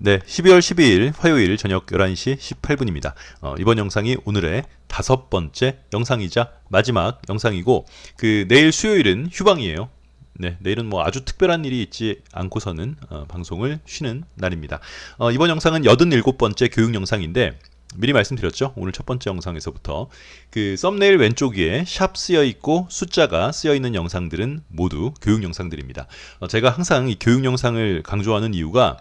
네, 12월 12일 화요일 저녁 11시 18분입니다. 어, 이번 영상이 오늘의 다섯 번째 영상이자 마지막 영상이고 그 내일 수요일은 휴방이에요. 네, 내일은 뭐 아주 특별한 일이 있지 않고서는 어, 방송을 쉬는 날입니다. 어, 이번 영상은 87번째 교육 영상인데 미리 말씀드렸죠. 오늘 첫 번째 영상에서부터 그 썸네일 왼쪽 위에 샵 쓰여 있고 숫자가 쓰여 있는 영상들은 모두 교육 영상들입니다. 어, 제가 항상 이 교육 영상을 강조하는 이유가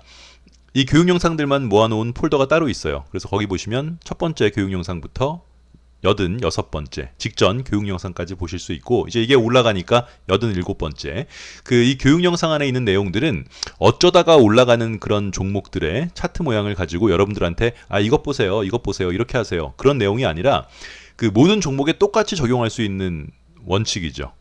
이 교육 영상들만 모아놓은 폴더가 따로 있어요. 그래서 거기 보시면 첫 번째 교육 영상부터 여든 여섯 번째 직전 교육 영상까지 보실 수 있고 이제 이게 올라가니까 여든 일곱 번째 그 이 교육 영상 안에 있는 내용들은 어쩌다가 올라가는 그런 종목들의 차트 모양을 가지고 여러분들한테 아 이것 보세요 이것 보세요 이렇게 하세요 그런 내용이 아니라 그 모든 종목에 똑같이 적용할 수 있는 원칙이죠.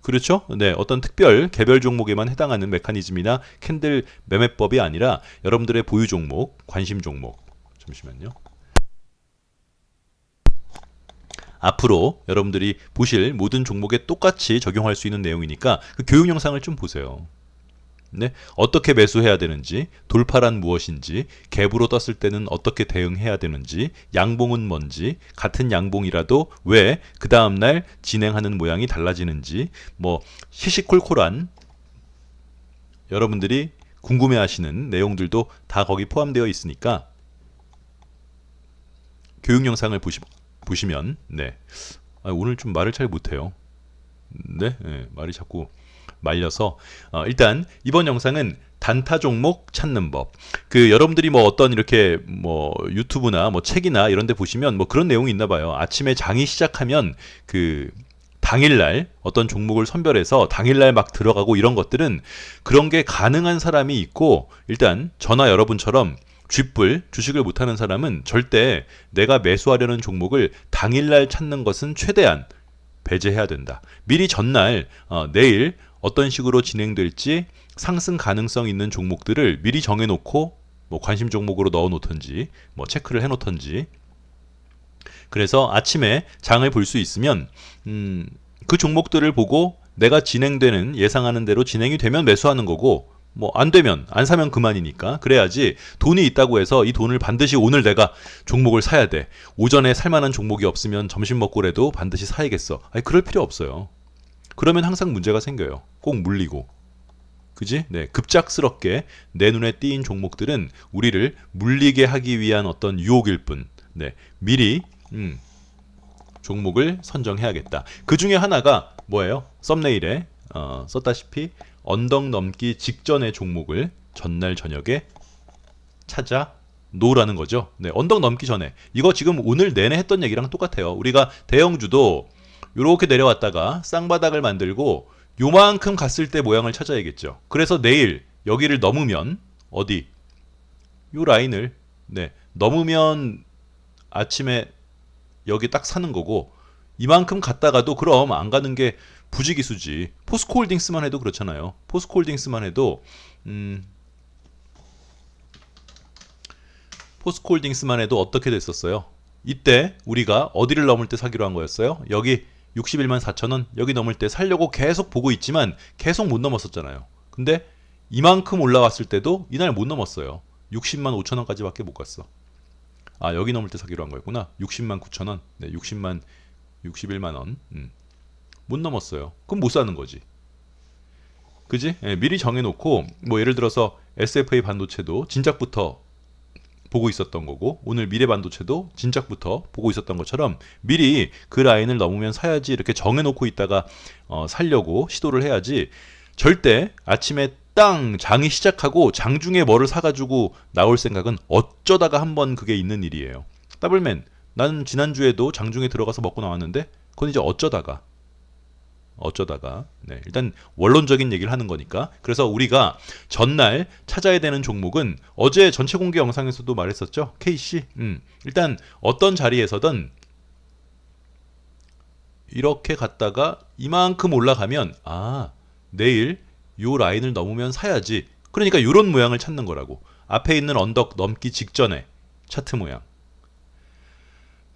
그렇죠? 네, 어떤 특별 개별 종목에만 해당하는 메커니즘이나 캔들 매매법이 아니라 여러분들의 보유 종목, 관심 종목. 잠시만요. 앞으로 여러분들이 보실 모든 종목에 똑같이 적용할 수 있는 내용이니까 그 교육 영상을 좀 보세요. 네, 어떻게 매수해야 되는지, 돌파란 무엇인지, 갭으로 떴을 때는 어떻게 대응해야 되는지, 양봉은 뭔지, 같은 양봉이라도 왜 그 다음 날 진행하는 모양이 달라지는지, 뭐 시시콜콜한 여러분들이 궁금해하시는 내용들도 다 거기 포함되어 있으니까 교육 영상을 보시, 보시면 네. 아, 오늘 좀 말을 잘 못해요. 네, 네 말이 자꾸 말려서 어, 일단 이번 영상은 단타 종목 찾는 법. 그 여러분들이 뭐 어떤 이렇게 뭐 유튜브나 뭐 책이나 이런 데 보시면 뭐 그런 내용이 있나 봐요. 아침에 장이 시작하면 그 당일날 어떤 종목을 선별해서 당일날 막 들어가고 이런 것들은 그런 게 가능한 사람이 있고 일단 저나 여러분처럼 쥐뿔 주식을 못하는 사람은 절대 내가 매수하려는 종목을 당일날 찾는 것은 최대한 배제해야 된다. 미리 전날 어, 내일 어떤 식으로 진행될지 상승 가능성 있는 종목들을 미리 정해놓고 뭐 관심 종목으로 넣어놓던지 뭐 체크를 해놓던지. 그래서 아침에 장을 볼 수 있으면 음, 그 종목들을 보고 내가 진행되는 예상하는 대로 진행이 되면 매수하는 거고 뭐 안 되면 안 사면 그만이니까. 그래야지 돈이 있다고 해서 이 돈을 반드시 오늘 내가 종목을 사야 돼. 오전에 살 만한 종목이 없으면 점심 먹고라도 반드시 사야겠어. 아니 그럴 필요 없어요 그러면 항상 문제가 생겨요. 꼭 물리고. 그지? 네. 급작스럽게 내 눈에 띄인 종목들은 우리를 물리게 하기 위한 어떤 유혹일 뿐. 네. 미리, 음, 종목을 선정해야겠다. 그 중에 하나가 뭐예요? 썸네일에, 어, 썼다시피 언덕 넘기 직전의 종목을 전날 저녁에 찾아 놓으라는 거죠. 네. 언덕 넘기 전에. 이거 지금 오늘 내내 했던 얘기랑 똑같아요. 우리가 대형주도 요렇게 내려왔다가 쌍바닥을 만들고 요만큼 갔을 때 모양을 찾아야겠죠. 그래서 내일 여기를 넘으면 어디 요 라인을 네 넘으면 아침에 여기 딱 사는 거고 이만큼 갔다가도 그럼 안 가는 게 부지기수지. 포스코홀딩스만 해도 그렇잖아요. 포스코홀딩스만 해도 음 포스코홀딩스만 해도 어떻게 됐었어요? 이때 우리가 어디를 넘을 때 사기로 한 거였어요? 여기 61만 4천 원 여기 넘을 때 살려고 계속 보고 있지만 계속 못 넘었었잖아요. 근데 이만큼 올라왔을 때도 이날 못 넘었어요. 60만 5천 원까지밖에 못 갔어. 아 여기 넘을 때 사기로 한 거였구나. 60만 9천 원, 네 60만 61만 원, 음. 못 넘었어요. 그럼 못 사는 거지. 그지? 예, 미리 정해놓고 뭐 예를 들어서 SFA 반도체도 진작부터 보고 있었던 거고 오늘 미래 반도체도 진작부터 보고 있었던 것처럼 미리 그 라인을 넘으면 사야지 이렇게 정해놓고 있다가 어, 살려고 시도를 해야지 절대 아침에 땅 장이 시작하고 장중에 뭐를 사가지고 나올 생각은 어쩌다가 한번 그게 있는 일이에요. 더블맨 나는 지난주에도 장중에 들어가서 먹고 나왔는데 그건 이제 어쩌다가 어쩌다가. 네, 일단 원론적인 얘기를 하는 거니까. 그래서 우리가 전날 찾아야 되는 종목은 어제 전체 공개 영상에서도 말했었죠? KC 음, 일단 어떤 자리에서든 이렇게 갔다가 이만큼 올라가면 아 내일 요 라인을 넘으면 사야지. 그러니까 요런 모양을 찾는 거라고. 앞에 있는 언덕 넘기 직전에 차트 모양.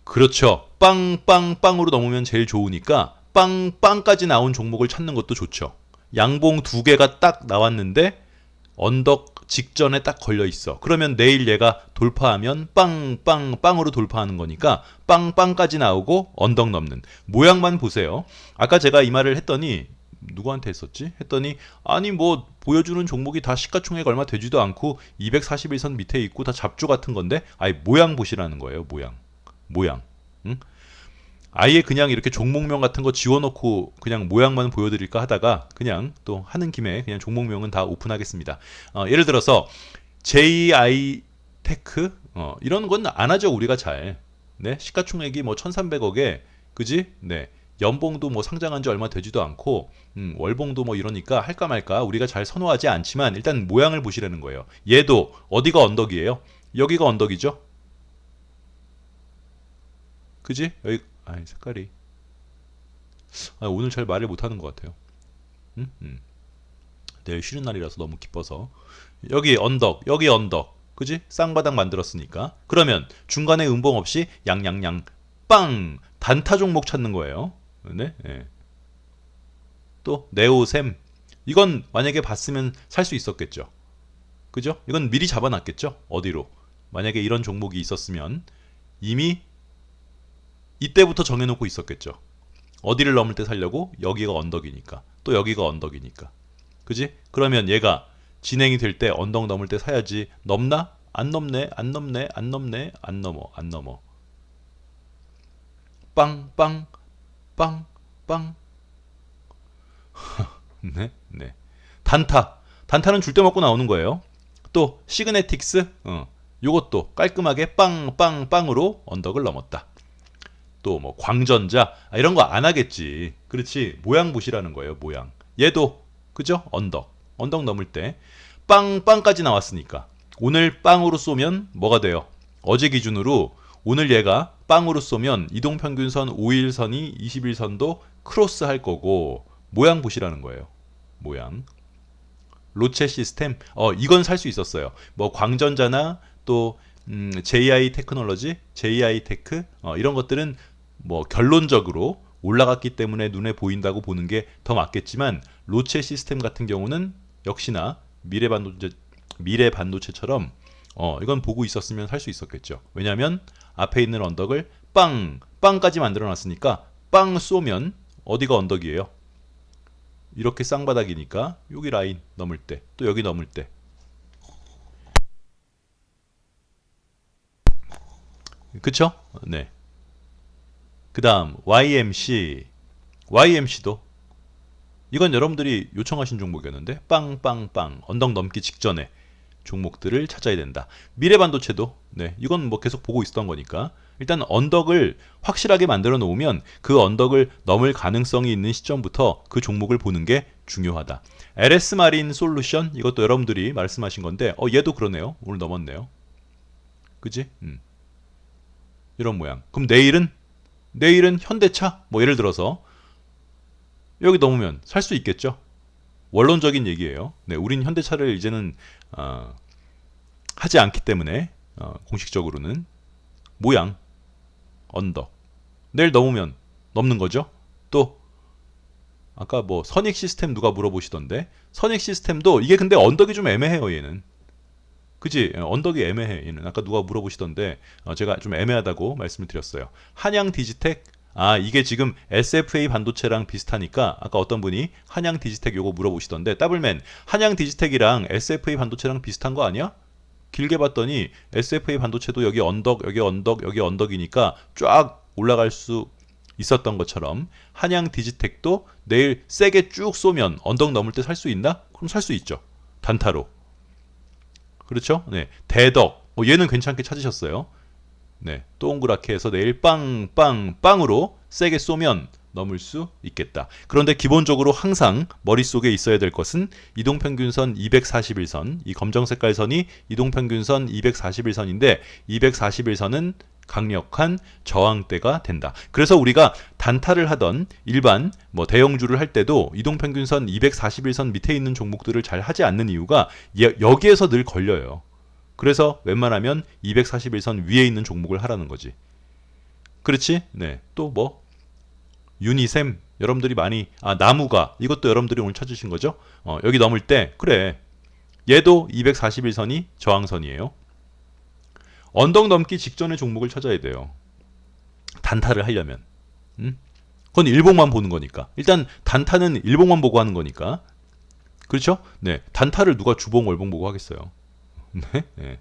그렇죠. 빵빵빵으로 넘으면 제일 좋으니까 빵 빵까지 나온 종목을 찾는 것도 좋죠. 양봉 두 개가 딱 나왔는데 언덕 직전에 딱 걸려 있어. 그러면 내일 얘가 돌파하면 빵, 빵, 빵으로 돌파하는 거니까 빵, 빵까지 나오고 언덕 넘는 모양만 보세요. 아까 제가 이 말을 했더니 누구한테 했었지? 했더니 아니 뭐 보여주는 종목이 다 시가총액 얼마 되지도 않고 241선 밑에 있고 다 잡주 같은 건데 아예 모양 보시라는 거예요. 모양. 모양. 응? 아예 그냥 이렇게 종목명 같은 거 지워놓고 그냥 모양만 보여드릴까 하다가 그냥 또 하는 김에 그냥 종목명은 다 오픈하겠습니다. 어, 예를 들어서 JI 테크 어, 이런 건 안 하죠 우리가 잘. 네 시가총액이 뭐 1,300억에 그지? 네 연봉도 뭐 상장한 지 얼마 되지도 않고 음, 월봉도 뭐 이러니까 할까 말까 우리가 잘 선호하지 않지만 일단 모양을 보시라는 거예요. 얘도 어디가 언덕이에요? 여기가 언덕이죠. 그지? 여기 아이 색깔이 아, 오늘 잘 말을 못하는 것 같아요. 음? 음. 내일 쉬는 날이라서 너무 기뻐서 여기 언덕 여기 언덕 그지? 쌍바닥 만들었으니까 그러면 중간에 음봉 없이 양양양 빵 단타 종목 찾는 거예요. 네. 예. 또 네오셈 이건 만약에 봤으면 살 수 있었겠죠. 그죠? 이건 미리 잡아놨겠죠. 어디로? 만약에 이런 종목이 있었으면 이미 이때부터 정해놓고 있었겠죠. 어디를 넘을 때 살려고 여기가 언덕이니까 또 여기가 언덕이니까 그지? 그러면 얘가 진행이 될 때 언덕 넘을 때 사야지 넘나? 안 넘네 안 넘네 안 넘네 안 넘어 안 넘어 빵빵 빵빵 네, 네. 단타. 단타는 줄 때 먹고 나오는 거예요. 또 시그네틱스. 어. 요것도 깔끔하게 빵빵 빵으로 언덕을 넘었다. 또 뭐 광전자 아, 이런 거 안 하겠지. 그렇지. 모양 보시라는 거예요. 모양. 얘도 그죠? 언덕. 언덕 넘을 때 빵 빵까지 나왔으니까 오늘 빵으로 쏘면 뭐가 돼요? 어제 기준으로 오늘 얘가 빵으로 쏘면 이동평균선 5일선이 21선도 크로스 할 거고 모양 보시라는 거예요. 모양. 로체 시스템. 어, 이건 살 수 있었어요. 뭐 광전자나 또 음, JI 테크놀로지, JI 테크 어, 이런 것들은 뭐 결론적으로 올라갔기 때문에 눈에 보인다고 보는 게 더 맞겠지만 로체 시스템 같은 경우는 역시나 미래 반도체 미래 반도체처럼 어, 이건 보고 있었으면 살수 있었겠죠. 왜냐하면 앞에 있는 언덕을 빵 빵까지 만들어 놨으니까 빵 쏘면 어디가 언덕이에요? 이렇게 쌍바닥이니까 여기 라인 넘을 때 또 여기 넘을 때 그쵸? 네. 그 다음 YMC YMC도 이건 여러분들이 요청하신 종목이었는데 빵빵빵 언덕 넘기 직전에 종목들을 찾아야 된다. 미래반도체도 네 이건 뭐 계속 보고 있었던 거니까 일단 언덕을 확실하게 만들어 놓으면 그 언덕을 넘을 가능성이 있는 시점부터 그 종목을 보는 게 중요하다. LS 마린 솔루션 이것도 여러분들이 말씀하신 건데 어 얘도 그러네요. 오늘 넘었네요. 그지? 음. 이런 모양. 그럼 내일은 내일은 현대차 뭐 예를 들어서 여기 넘으면 살 수 있겠죠. 원론적인 얘기예요. 네, 우린 현대차를 이제는 어, 하지 않기 때문에 어, 공식적으로는 모양 언덕 내일 넘으면 넘는 거죠. 또 아까 뭐 선익 시스템 누가 물어보시던데 선익 시스템도 이게 근데 언덕이 좀 애매해요 얘는 그지 예, 언덕이 애매해 얘는 아까 누가 물어보시던데 어, 제가 좀 애매하다고 말씀을 드렸어요 한양 디지텍 아 이게 지금 SFA 반도체랑 비슷하니까 아까 어떤 분이 한양 디지텍 요거 물어보시던데 더블맨 한양 디지텍이랑 SFA 반도체랑 비슷한 거 아니야? 길게 봤더니 SFA 반도체도 여기 언덕 여기 언덕 여기 언덕이니까 쫙 올라갈 수 있었던 것처럼 한양 디지텍도 내일 세게 쭉 쏘면 언덕 넘을 때 살 수 있나? 그럼 살 수 있죠. 단타로. 그렇죠? 네. 대덕. 어, 얘는 괜찮게 찾으셨어요. 네. 동그랗게 해서 내일 빵, 빵, 빵으로 세게 쏘면 넘을 수 있겠다. 그런데 기본적으로 항상 머릿속에 있어야 될 것은 이동평균선 241선, 이 검정 색깔 선이 이동평균선 241선인데 241선은 강력한 저항대가 된다. 그래서 우리가 단타를 하던 일반 뭐 대형주를 할 때도 이동평균선 241선 밑에 있는 종목들을 잘 하지 않는 이유가 여기에서 늘 걸려요. 그래서 웬만하면 241선 위에 있는 종목을 하라는 거지. 그렇지? 네. 또 뭐 유니셈 여러분들이 많이 아 나무가 이것도 여러분들이 오늘 찾으신 거죠? 어, 여기 넘을 때 그래 얘도 241선이 저항선이에요. 언덕 넘기 직전의 종목을 찾아야 돼요. 단타를 하려면. 음? 그건 일봉만 보는 거니까. 일단 단타는 일봉만 보고 하는 거니까. 그렇죠? 네. 단타를 누가 주봉 월봉 보고 하겠어요. 네. 네.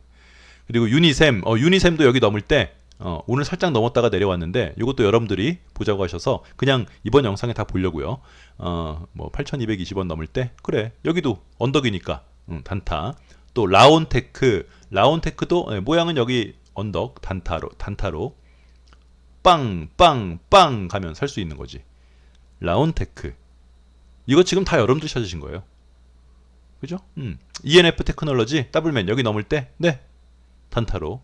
그리고 유니셈, 어, 유니셈도 여기 넘을 때 어, 오늘 살짝 넘었다가 내려왔는데 이것도 여러분들이 보자고 하셔서 그냥 이번 영상에 다 보려고요. 어, 뭐 8,220원 넘을 때 그래 여기도 언덕이니까 음, 단타. 또 라온테크, 라온테크도 네, 모양은 여기 언덕 단타로 단타로 빵, 빵, 빵 가면 살 수 있는 거지. 라온테크. 이거 지금 다 여러분들 찾으신 거예요. 그죠? 음. ENF 테크놀로지 더블맨 여기 넘을 때 네. 단타로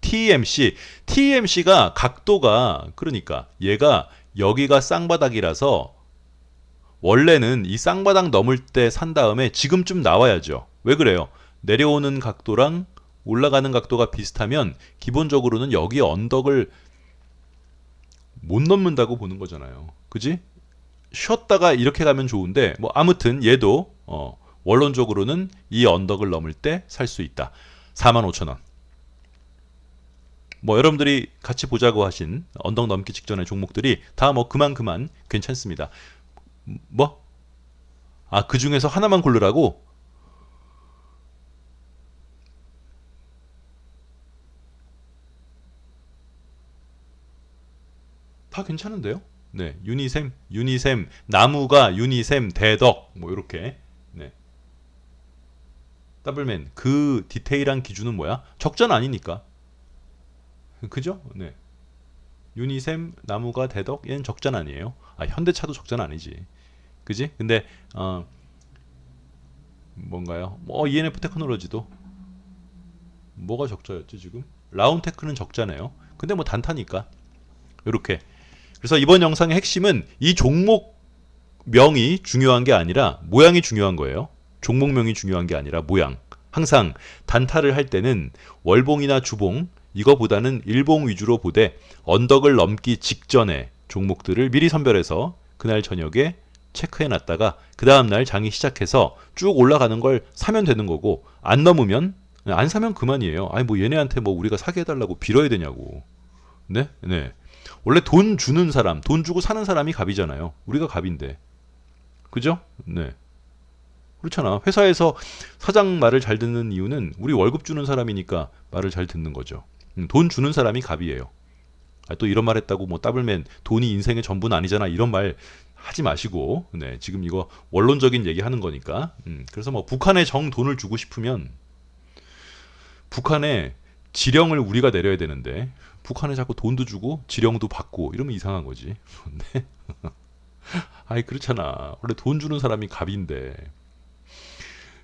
TMC. TMC가 각도가 그러니까 얘가 여기가 쌍바닥이라서 원래는 이 쌍바닥 넘을 때 산 다음에 지금쯤 나와야죠. 왜 그래요? 내려오는 각도랑 올라가는 각도가 비슷하면 기본적으로는 여기 언덕을 못 넘는다고 보는 거잖아요. 그지? 쉬었다가 이렇게 가면 좋은데 뭐 아무튼 얘도 어 원론적으로는 이 언덕을 넘을 때 살 수 있다. 45,000원. 뭐 여러분들이 같이 보자고 하신 언덕 넘기 직전의 종목들이 다 뭐 그만 그만 괜찮습니다. 뭐? 아, 그 중에서 하나만 고르라고? 다 괜찮은데요? 네, 유니셈, 유니셈, 나무가 유니셈, 대덕, 뭐 이렇게. 네. 더블맨 그 디테일한 기준은 뭐야? 적자는 아니니까. 그죠? 네. 유니셈, 나무가 대덕 얘는 적자는 아니에요. 아, 현대차도 적자는 아니지. 그지? 근데 어 뭔가요? 뭐 ENF 테크놀로지도 뭐가 적자였지 지금? 라운테크는 적자네요. 근데 뭐 단타니까. 이렇게 그래서 이번 영상의 핵심은 이 종목 명이 중요한 게 아니라 모양이 중요한 거예요. 종목명이 중요한 게 아니라 모양. 항상 단타를 할 때는 월봉이나 주봉 이거보다는 일봉 위주로 보되 언덕을 넘기 직전에 종목들을 미리 선별해서 그날 저녁에 체크해 놨다가 그 다음날 장이 시작해서 쭉 올라가는 걸 사면 되는 거고 안 넘으면 안 사면 그만이에요. 아니 뭐 얘네한테 뭐 우리가 사게 해달라고 빌어야 되냐고. 네? 네. 원래 돈 주는 사람, 돈 주고 사는 사람이 갑이잖아요. 우리가 갑인데. 그죠? 네. 그렇잖아. 회사에서 사장 말을 잘 듣는 이유는 우리 월급 주는 사람이니까 말을 잘 듣는 거죠. 음, 돈 주는 사람이 갑이에요. 아, 또 이런 말 했다고 뭐 더블맨 돈이 인생의 전부는 아니잖아. 이런 말 하지 마시고 네, 지금 이거 원론적인 얘기 하는 거니까. 음, 그래서 뭐 북한에 정 돈을 주고 싶으면 북한에 지령을 우리가 내려야 되는데 북한에 자꾸 돈도 주고 지령도 받고 이러면 이상한 거지. 네. 아이 그렇잖아. 원래 돈 주는 사람이 갑인데.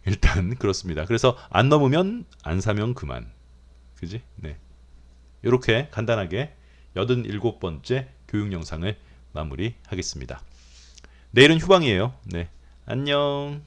일단 그렇습니다. 그래서 안 넘으면 안 사면 그만. 그지? 네. 이렇게 간단하게 87번째 교육 영상을 마무리하겠습니다. 내일은 휴방이에요. 네. 안녕.